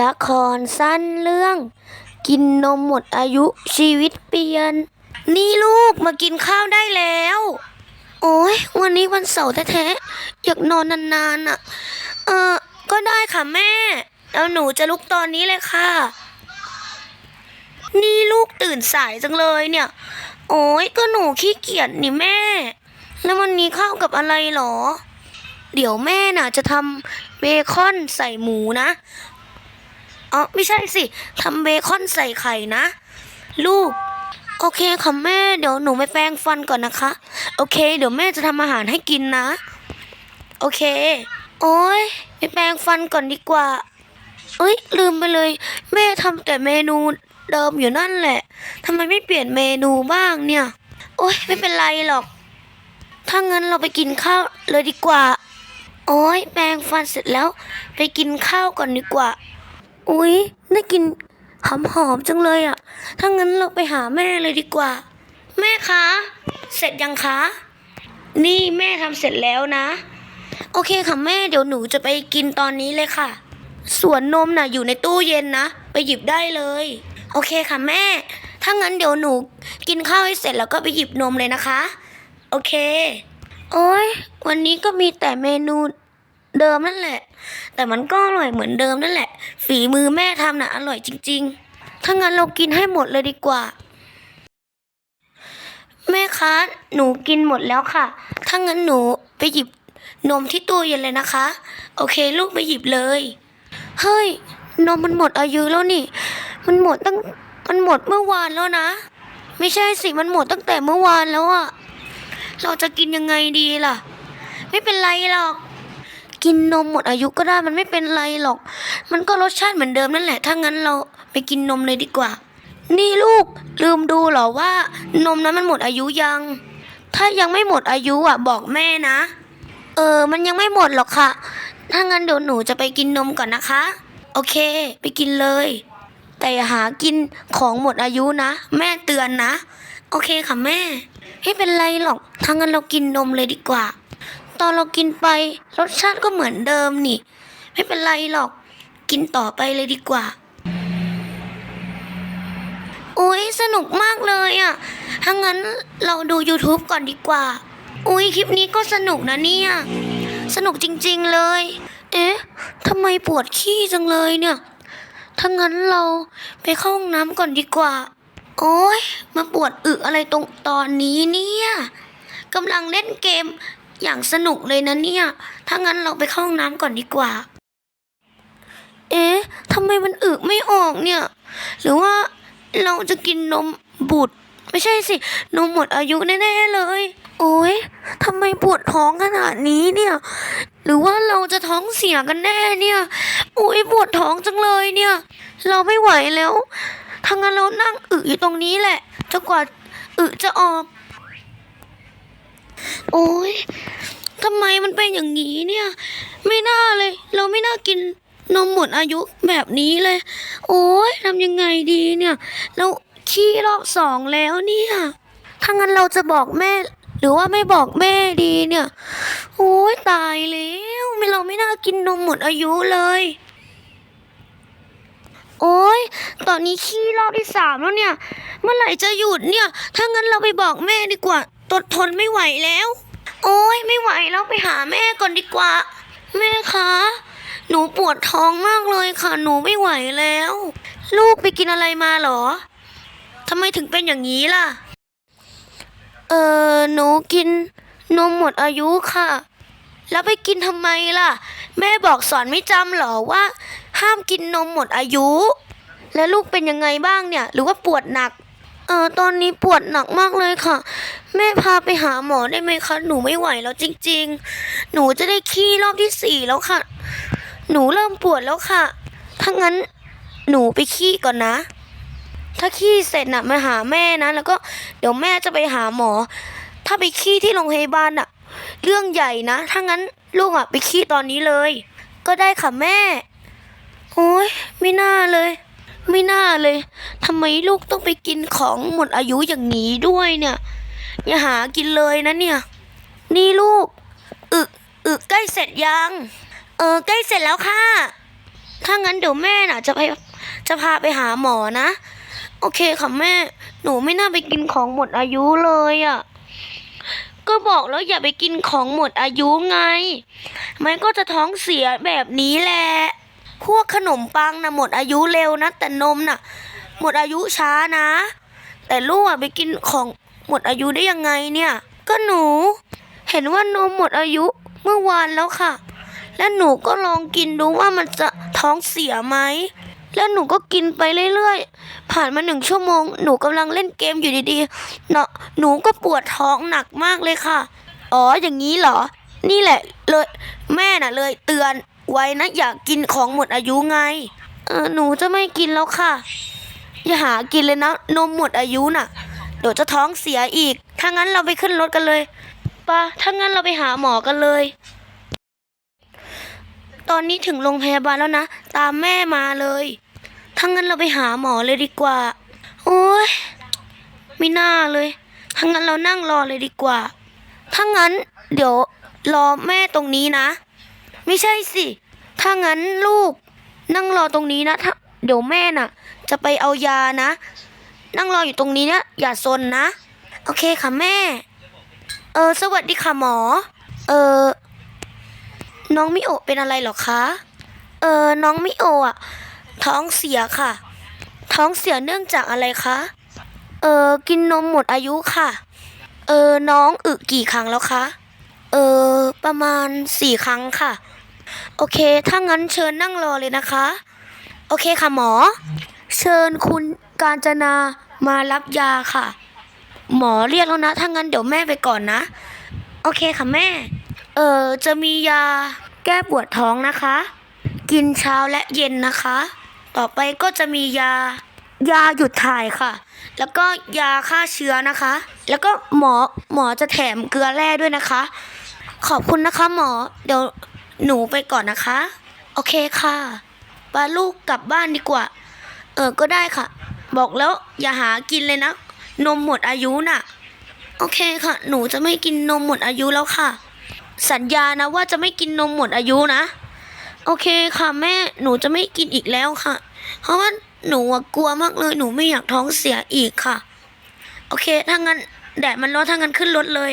ละครสั้นเรื่อง กินนมหมดอายุชีวิตเปลี่ยน นี่ลูกมากินข้าวได้แล้ว โอ้ยวันนี้วันเสาร์แท้ๆอยากนอนนานๆอะ เออก็ได้ค่ะแม่ แล้วหนูจะลุกตอนนี้เลยค่ะ นี่ลูกตื่นสายจังเลยเนี่ย โอ้ยก็หนูขี้เกียจนี่แม่ แล้ววันนี้ข้าวกับอะไรหรอ เดี๋ยวแม่น่ะจะทำเบคอนใส่หมูนะ อ๋อไม่ใช่สิทำเบคอนใส่ไข่นะ ลูก โอเคค่ะแม่เดี๋ยวหนูไปแปรงฟันก่อนนะคะ โอเค เดี๋ยวแม่จะทำอาหารให้กินนะ โอเค โอ้ยไปแปรงฟันก่อนดีกว่าเอ้ยลืมไปเลย แม่ทำแต่เมนูเดิมอยู่นั่นแหละทำไมไม่เปลี่ยนเมนูบ้างเนี่ย โอ้ยไม่เป็นไรหรอก ถ้างั้นเราไปกินข้าวเลยดีกว่า โอ้ยแปรงฟันเสร็จแล้ว ไปกินข้าวก่อนดีกว่า อุ้ยได้กินหอมหอมๆจังเลยอะ่ะ ถ้างั้นเราไปหาแม่เลยดีกว่า แม่คะ เสร็จยังคะ นี่แม่ทำเสร็จแล้วนะ โอเคค่ะแม่เดี๋ยวหนูจะไปกินตอนนี้เลยค่ะ ส่วนนมน่ะอยู่ในตู้เย็นนะ ไปหยิบได้เลย โอเคค่ะแม่ ถ้างั้นเดี๋ยวหนูกินข้าวให้เสร็จแล้วก็ไปหยิบนมเลยนะคะ โอเค โอ้ยวันนี้ก็มีแต่เมนู เดิมนั่นแหละ แต่มันก็อร่อยเหมือนเดิมนั่นแหละ ฝีมือแม่ทำน่ะอร่อยจริง ๆ ถ้างั้นเรากินให้หมดเลยดีกว่า แม่คะ หนูกินหมดแล้วค่ะ ถ้างั้นหนูไปหยิบนมที่ตู้เย็นเลยนะคะ โอเค ลูกไปหยิบเลย เฮ้ย นมมันหมดอายุแล้วนี่ มันหมดตั้ง มันหมดเมื่อวานแล้วนะ ไม่ใช่สิ มันหมดตั้งแต่เมื่อวานแล้วอะเราจะกินยังไงดีล่ะ ไม่เป็นไรหรอก กินนมหมดอายุก็ได้มันไม่เป็นไรหรอก มันก็รสชาติเหมือนเดิมนั่นแหละ ถ้างั้นเราไปกินนมเลยดีกว่า นี่ลูกลืมดูเหรอว่านมนั้นมันหมดอายุยัง ถ้ายังไม่หมดอายุอะบอกแม่นะ เออ มันยังไม่หมดหรอกค่ะ ถ้างั้นเดี๋ยวหนูจะไปกินนมก่อนนะคะ โอเค ไปกินเลย แต่อย่าหากินของหมดอายุนะ แม่เตือนนะ โอเคค่ะแม่ ไม่เป็นไรหรอกถ้างั้นเรากินนมเลยดีกว่า ตอนเรากินไป รสชาติก็เหมือนเดิมนี่ ไม่เป็นไรหรอกกินต่อไปเลยดีกว่า อุ้ยสนุกมากเลยอะ่ะถ้างั้นเราดู YouTube ก่อนดีกว่า อุ้ยคลิปนี้ก็สนุกนะเนี่ย สนุกจริงๆเลย เอ๊ะทำไมปวดขี้จังเลยเนี่ย ถ้างั้นเราไปเข้าห้องน้ำก่อนดีกว่า โอ้ยมาปวดอึอะไรตรงตอนนี้เนี่ยกำลังเล่นเกม อย่างสนุกเลยนะเนี่ย ถ้างั้นเราไปเข้าห้องน้ำก่อนดีกว่า เอ๊ะทำไมมันอึไม่ออกเนี่ย หรือว่าเราจะกินนมบุตร ไม่ใช่สิ นมหมดอายุแน่ๆเลย โอ๊ยทำไมปวดท้องขนาดนี้เนี่ย หรือว่าเราจะท้องเสียกันแน่เนี่ย โอ๊ยปวดท้องจังเลยเนี่ย เราไม่ไหวแล้วทางนั้นเรานั่งอึอยู่ตรงนี้แหละจนกว่าอึจะออก โอ๊ยทำไมมันเป็นอย่างนี้เนี่ย ไม่น่าเลย เราไม่น่ากินนมหมดอายุแบบนี้เลย โอ๊ยทำยังไงดีเนี่ย เราขี้รอบสองแล้วเนี่ยถ้างั้นเราจะบอกแม่ หรือว่าไม่บอกแม่ดีเนี่ย โอ๊ยตายแล้วไม่เราไม่น่ากินนมหมดอายุเลย โอ๊ยตอนนี้ขี้รอบที่สามแล้วเนี่ย เมื่อไหร่จะหยุดเนี่ย ถ้างั้นเราไปบอกแม่ดีกว่า ตดทนไม่ไหวแล้ว โอ๊ยไม่ไหวแล้วไปหาแม่ก่อนดีกว่า แม่คะ หนูปวดท้องมากเลยค่ะ หนูไม่ไหวแล้ว ลูกไปกินอะไรมาหรอทำไมถึงเป็นอย่างนี้ล่ะ เออหนูกินนมหมดอายุค่ะ แล้วไปกินทำไมล่ะ แม่บอกสอนไม่จำหรอว่า ห้ามกินนมหมดอายุ แล้วลูกเป็นยังไงบ้างเนี่ย หรือว่าปวดหนัก เออตอนนี้ปวดหนักมากเลยค่ะ แม่พาไปหาหมอได้ไหมคะ หนูไม่ไหวแล้วจริง ๆ หนูจะได้ขี้รอบที่สี่แล้วค่ะ หนูเริ่มปวดแล้วค่ะ ถ้างั้นหนูไปขี้ก่อนนะ ถ้าขี้เสร็จน่ะมาหาแม่นะ แล้วก็เดี๋ยวแม่จะไปหาหมอ ถ้าไปขี้ที่โรงพยาบาลน่ะเรื่องใหญ่นะ ถ้างั้นลูกอะไปขี้ตอนนี้เลย ก็ได้ค่ะแม่ โอ้ยไม่น่าเลย ไม่น่าเลยทำไมลูกต้องไปกินของหมดอายุอย่างนี้ด้วยเนี่ย อย่าหากินเลยนะเนี่ย นี่ลูก อึอึใกล้เสร็จยัง เออใกล้เสร็จแล้วค่ะ ถ้างั้นเดี๋ยวแม่น่ะ จะไปจะพาไปหาหมอนะ โอเคค่ะแม่ หนูไม่น่าไปกินของหมดอายุเลยอะ่ะ ก็บอกแล้วอย่าไปกินของหมดอายุไง มันก็จะท้องเสียแบบนี้แหละ พวกขนมปังนะหมดอายุเร็วนะ แต่นมน่ะ หมดอายุช้านะ แต่ลูกอะไปกินของ หมดอายุได้ยังไงเนี่ย ก็หนู เห็นว่านมหมดอายุเมื่อวานแล้วค่ะ และหนูก็ลองกินดูว่ามันจะท้องเสียไหมแล้วหนูก็กินไปเรื่อยๆ ผ่านมาหนึ่งชั่วโมง หนูกำลังเล่นเกมอยู่ดีๆ เนาะหนูก็ปวดท้องหนักมากเลยค่ะ อ๋อ อย่างนี้เหรอ นี่แหละเลย แม่น่ะเลยเตือนไว้นะ อยากกินของหมดอายุไง เออ หนูจะไม่กินแล้วค่ะ อย่าหากินเลยนะ นมหมดอายุน่ะ เดี๋ยวจะท้องเสียอีก ถ้างั้นเราไปขึ้นรถกันเลยปะถ้างั้นเราไปหาหมอกันเลย ตอนนี้ถึงโรงพยาบาลแล้วนะ ตามแม่มาเลย ถ้างั้นเราไปหาหมอเลยดีกว่า โอ้ยไม่น่าเลย ถ้างั้นเรานั่งรอเลยดีกว่า ถ้างั้น เดี๋ยวรอแม่ตรงนี้นะ ไม่ใช่สิ ถ้างั้นลูก นั่งรอตรงนี้นะถ้าเดี๋ยวแม่น่ะ จะไปเอายานะ นั่งรออยู่ตรงนี้นะ อย่าซนนะ โอเคค่ะแม่ เออ สวัสดีค่ะหมอ เออ น้องมิโอเป็นอะไรหรอคะ เออ น้องมิโอะอะท้องเสียค่ะ ท้องเสียเนื่องจากอะไรคะ เออ กินนมหมดอายุค่ะ เออ น้องอึกี่ครั้งแล้วคะ เออ ประมาณสี่ครั้งค่ะ โอเค ถ้างั้นเชิญนั่งรอเลยนะคะ โอเคค่ะหมอ เชิญคุณ กาญจนามารับยาค่ะ หมอเรียกแล้วนะ ถ้างั้นเดี๋ยวแม่ไปก่อนนะ โอเคค่ะแม่ เออจะมียาแก้ปวดท้องนะคะ กินเช้าและเย็นนะคะ ต่อไปก็จะมียายาหยุดถ่ายค่ะ แล้วก็ยาฆ่าเชื้อนะคะ แล้วก็หมอหมอจะแถมเกลือแร่ด้วยนะคะ ขอบคุณนะคะหมอ เดี๋ยวหนูไปก่อนนะคะ โอเคค่ะปาลูกกลับบ้านดีกว่า เออก็ได้ค่ะ บอกแล้วอย่าหากินเลยนะ นมหมดอายุน่ะ โอเคค่ะ หนูจะไม่กินนมหมดอายุแล้วค่ะ สัญญานะว่าจะไม่กินนมหมดอายุนะ โอเคค่ะแม่หนูจะไม่กินอีกแล้วค่ะ เพราะว่าหนูกลัวมากเลยหนูไม่อยากท้องเสียอีกค่ะ โอเคถ้างั้นแดดมันร้อนถ้างั้นขึ้นรถเลย